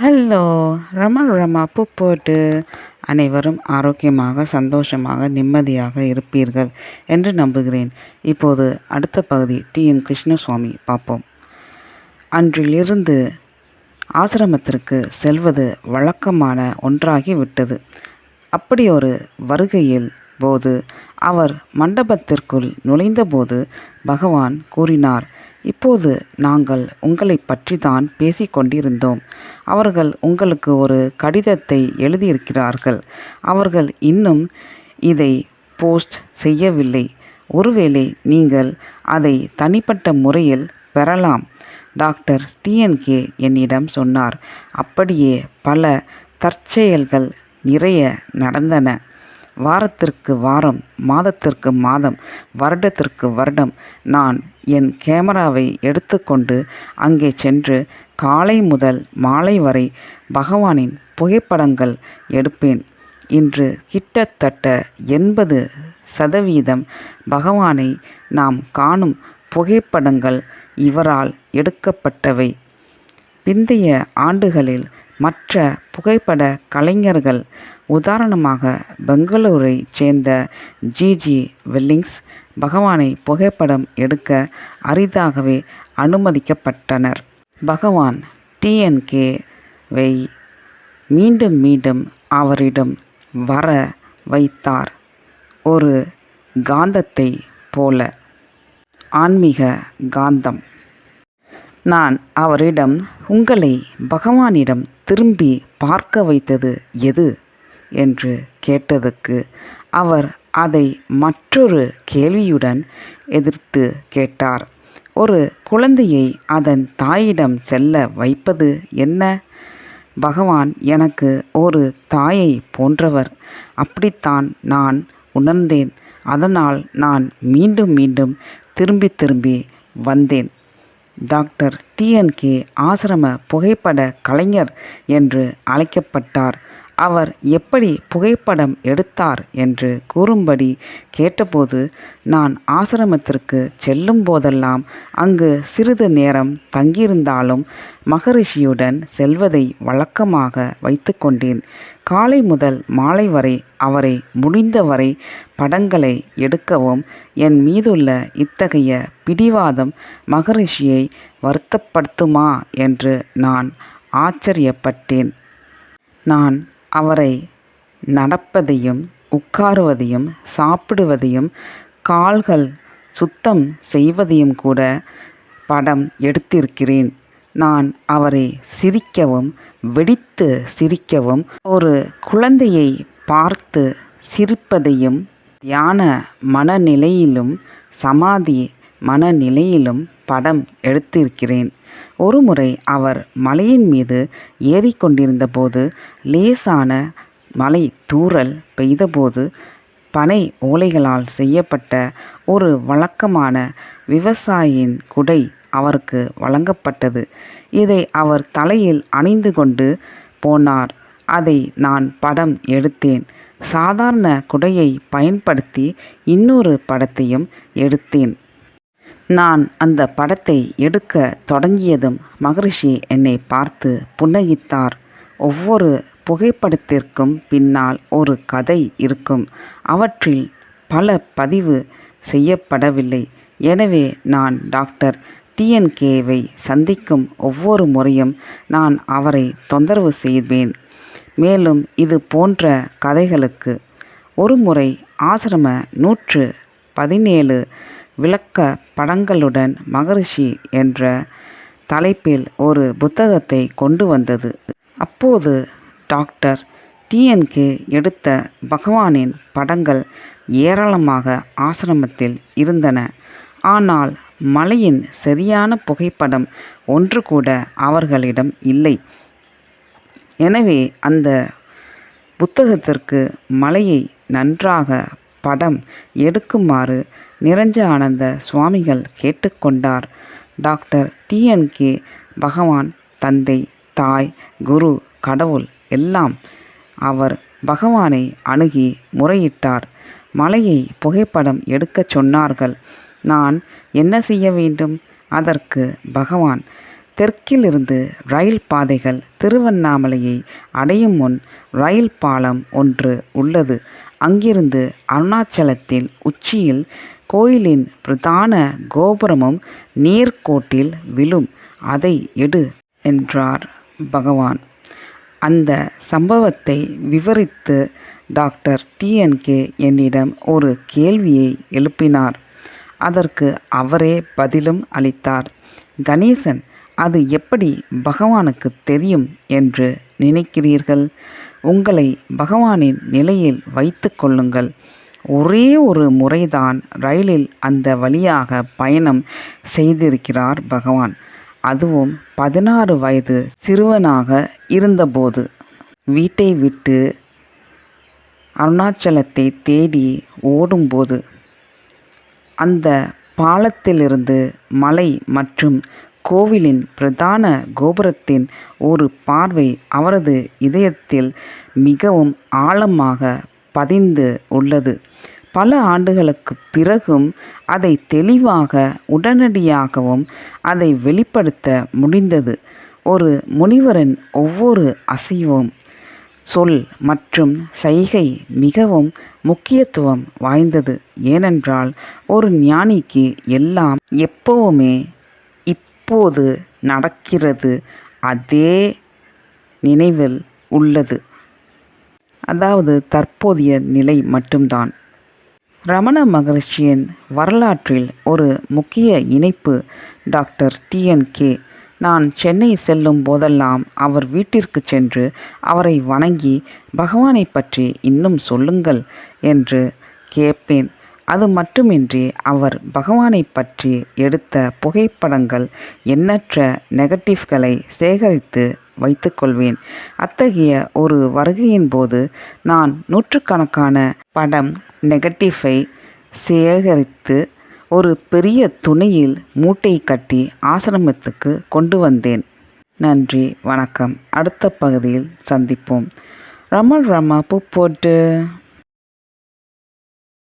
Hello ரம Rama பூ போட்டு அனைவரும் ஆரோக்கியமாக சந்தோஷமாக நிம்மதியாக இருப்பீர்கள் என்று நம்புகிறேன். இப்போது அடுத்த பகுதி டி. என். கிருஷ்ணசுவாமி பார்ப்போம். அன்றிலிருந்து ஆசிரமத்திற்கு செல்வது வழக்கமான ஒன்றாகி விட்டது அப்படி ஒரு வருகையில் போது அவர் மண்டபத்திற்குள் நுழைந்தபோது பகவான் கூறினார் இப்போது நாங்கள் உங்களை பற்றி தான் பேசிக்கொண்டிருந்தோம் அவர்கள் உங்களுக்கு ஒரு கடிதத்தை எழுதியிருக்கிறார்கள். அவர்கள் இன்னும் இதை போஸ்ட் செய்யவில்லை. ஒருவேளை நீங்கள் அதை தனிப்பட்ட முறையில் பெறலாம் டாக்டர் டிஎன்கே என்னிடம் சொன்னார். அப்படியே பல தற்செயல்கள் நிறைய நடந்தன. வாரத்திற்கு வாரம் மாதத்திற்கு மாதம் வருடத்திற்கு வருடம் நான் என் கேமராவை எடுத்துக்கொண்டு அங்கே சென்று காலை முதல் மாலை வரை பகவானின் புகைப்படங்கள் எடுப்பேன். இன்று கிட்டத்தட்ட எண்பது சதவீதம் பகவானை நாம் காணும் புகைப்படங்கள் இவரால் எடுக்கப்பட்டவை. பிந்தைய ஆண்டுகளில் மற்ற புகைப்பட கலைஞர்கள் உதாரணமாக பெங்களூரை சேர்ந்த ஜிஜி வெல்லிங்ஸ் பகவானை புகைப்படம் எடுக்க அரிதாகவே அனுமதிக்கப்பட்டனர். பகவான் டிஎன்கேவை மீண்டும் மீண்டும் அவரிடம் வர வைத்தார். ஒரு காந்தத்தை போல. ஆன்மீக காந்தம். நான் அவரிடம் உங்களை பகவானிடம் திரும்பி பார்க்க வைத்தது எது? என்று கேட்டதுக்கு அவர் அதை மற்றொரு கேள்வியுடன் எதிர்த்து கேட்டார். ஒரு குழந்தையை அதன் தாயிடம் செல்ல வைப்பது என்ன? பகவான் எனக்கு ஒரு தாயை போன்றவர். அப்படித்தான் நான் உணர்ந்தேன். அதனால் நான் மீண்டும் மீண்டும் திரும்பி திரும்பி வந்தேன். டாக்டர் டிஎன்கே ஆசிரம புகைப்பட கலைஞர் என்று அழைக்கப்பட்டார். அவர் எப்படி புகைப்படம் எடுத்தார் என்று கூறும்படி கேட்டபோது நான் ஆசிரமத்திற்கு செல்லும் போதெல்லாம் அங்கு சிறிது நேரம் தங்கியிருந்தாலும் மகரிஷியுடன் செல்வதை வழக்கமாக வைத்து கொண்டேன். காலை முதல் மாலை வரை அவரை முடிந்தவரை படங்களை எடுக்கவும் என் மீதுள்ள இத்தகைய பிடிவாதம் மகரிஷியை வருத்தப்படுத்துமா? என்று நான் ஆச்சரியப்பட்டேன். நான் அவரை நடப்பதையும் உட்காருவதையும் சாப்பிடுவதையும் கால்கள் சுத்தம் செய்வதையும் கூட படம் எடுத்திருக்கிறேன். நான் அவரை சிரிக்கவும் வெடித்து சிரிக்கவும் ஒரு குழந்தையை பார்த்து சிரிப்பதையும் தியான மனநிலையிலும் சமாதி மனநிலையிலும் படம் எடுத்திருக்கிறேன். ஒருமுறை அவர் மலையின் மீது ஏறிக்கொண்டிருந்தபோது லேசான மலை தூறல் பெய்தபோது பனை ஓலைகளால் செய்யப்பட்ட ஒரு வழக்கமான விவசாயியின் குடை அவருக்கு வழங்கப்பட்டது. இதை அவர் தலையில் அணிந்து கொண்டு போனார். அதை நான் படம் எடுத்தேன். சாதாரண குடையை பயன்படுத்தி இன்னொரு படத்தையும் எடுத்தேன். நான் அந்த படத்தை எடுக்க தொடங்கியதும் மகரிஷி என்னை பார்த்து புன்னகித்தார். ஒவ்வொரு புகைப்படத்திற்கும் பின்னால் ஒரு கதை இருக்கும். அவற்றில் பல பதிவு செய்யப்படவில்லை. எனவே நான் டாக்டர் டிஎன்கேவை சந்திக்கும் ஒவ்வொரு முறையும் நான் அவரை தொந்தரவு செய்வேன். மேலும் இது போன்ற கதைகளுக்கு ஒருமுறை ஆசிரம நூற்று பதினேழு விளக்க படங்களுடன் மகரிஷி என்ற தலைப்பில் ஒரு புத்தகத்தை கொண்டு வந்தது. அப்போது டாக்டர் டிஎன்கே எடுத்த பகவானின் படங்கள் ஏராளமாக ஆசிரமத்தில் இருந்தன. ஆனால் மலையின் சரியான புகைப்படம் ஒன்று கூட அவர்களிடம் இல்லை. எனவே அந்த புத்தகத்திற்கு மலையை நன்றாக படம் எடுக்குமாறு நிரஞ்ச ஆனந்த சுவாமிகள் கேட்டுக்கொண்டார். டாக்டர் டிஎன்கே பகவான் தந்தை தாய் குரு கடவுள் எல்லாம் அவர் பகவானை அணுகி முறையிட்டார். மலையை புகைப்படம் எடுக்கச் சொன்னார்கள். நான் என்ன செய்ய வேண்டும்? அதற்கு பகவான் தெற்கிலிருந்து ரயில் பாதைகள் திருவண்ணாமலையை அடையும் முன் ரயில் பாலம் ஒன்று உள்ளது. அங்கிருந்து அருணாச்சலத்தின் உச்சியில் கோயிலின் பிரதான கோபுரமும் நேர்கோட்டில் விழும். அதை எடு என்றார் பகவான். அந்த சம்பவத்தை விவரித்து டாக்டர் டிஎன்கே என்னிடம் ஒரு கேள்வியை எழுப்பினார். அதற்கு அவரே பதிலும் அளித்தார். கணேசன் அது எப்படி பகவானுக்கு தெரியும்? என்று நினைக்கிறீர்கள்? உங்களை பகவானின் நிலையில் வைத்து கொள்ளுங்கள். ஒரே ஒரு முறைதான் ரயிலில் அந்த வழியாக பயணம் செய்திருக்கிறார் பகவான். அதுவும் பதினாறு வயது சிறுவனாக இருந்தபோது. வீட்டை விட்டு அருணாச்சலத்தை தேடி ஓடும்போது அந்த பாலத்திலிருந்து மலை மற்றும் கோவிலின் பிரதான கோபுரத்தின் ஒரு பார்வை அவரது இதயத்தில் மிகவும் ஆழமாக பதிந்து உள்ளது. பல ஆண்டுகளுக்குப் பிறகும் அதை தெளிவாக உடனடியாகவும் அதை வெளிப்படுத்த முடிந்தது. ஒரு முனிவரின் ஒவ்வொரு அசைவும் சொல் மற்றும் சைகை மிகவும் முக்கியத்துவம் வாய்ந்தது. ஏனென்றால் ஒரு ஞானிக்கு எல்லாம் எப்போவுமே இப்போது நடக்கிறது அதே நினைவில் உள்ளது. அதாவது தற்போதைய நிலை மட்டும்தான். ரமண மகரிஷியின் வரலாற்றில் ஒரு முக்கிய இணைப்பு டாக்டர் டிஎன்கே நான் சென்னை செல்லும் போதெல்லாம் அவர் வீட்டிற்கு சென்று அவரை வணங்கி பகவானை பற்றி இன்னும் சொல்லுங்கள் என்று கேட்பேன். அது மட்டுமின்றி அவர் பகவானை பற்றி எடுத்த புகைப்படங்கள் எண்ணற்ற நெகட்டிவ்களை சேகரித்து வைத்துக்கொள்வேன். அத்தகைய ஒரு வருகையின் போது நான் நூற்றுக்கணக்கான படம் நெகட்டிவை சேகரித்து ஒரு பெரிய துணியில் மூட்டை கட்டி ஆசிரமத்துக்கு கொண்டு வந்தேன். நன்றி வணக்கம். அடுத்த பகுதியில் சந்திப்போம். ரமல் ரமா பூ போட்டு.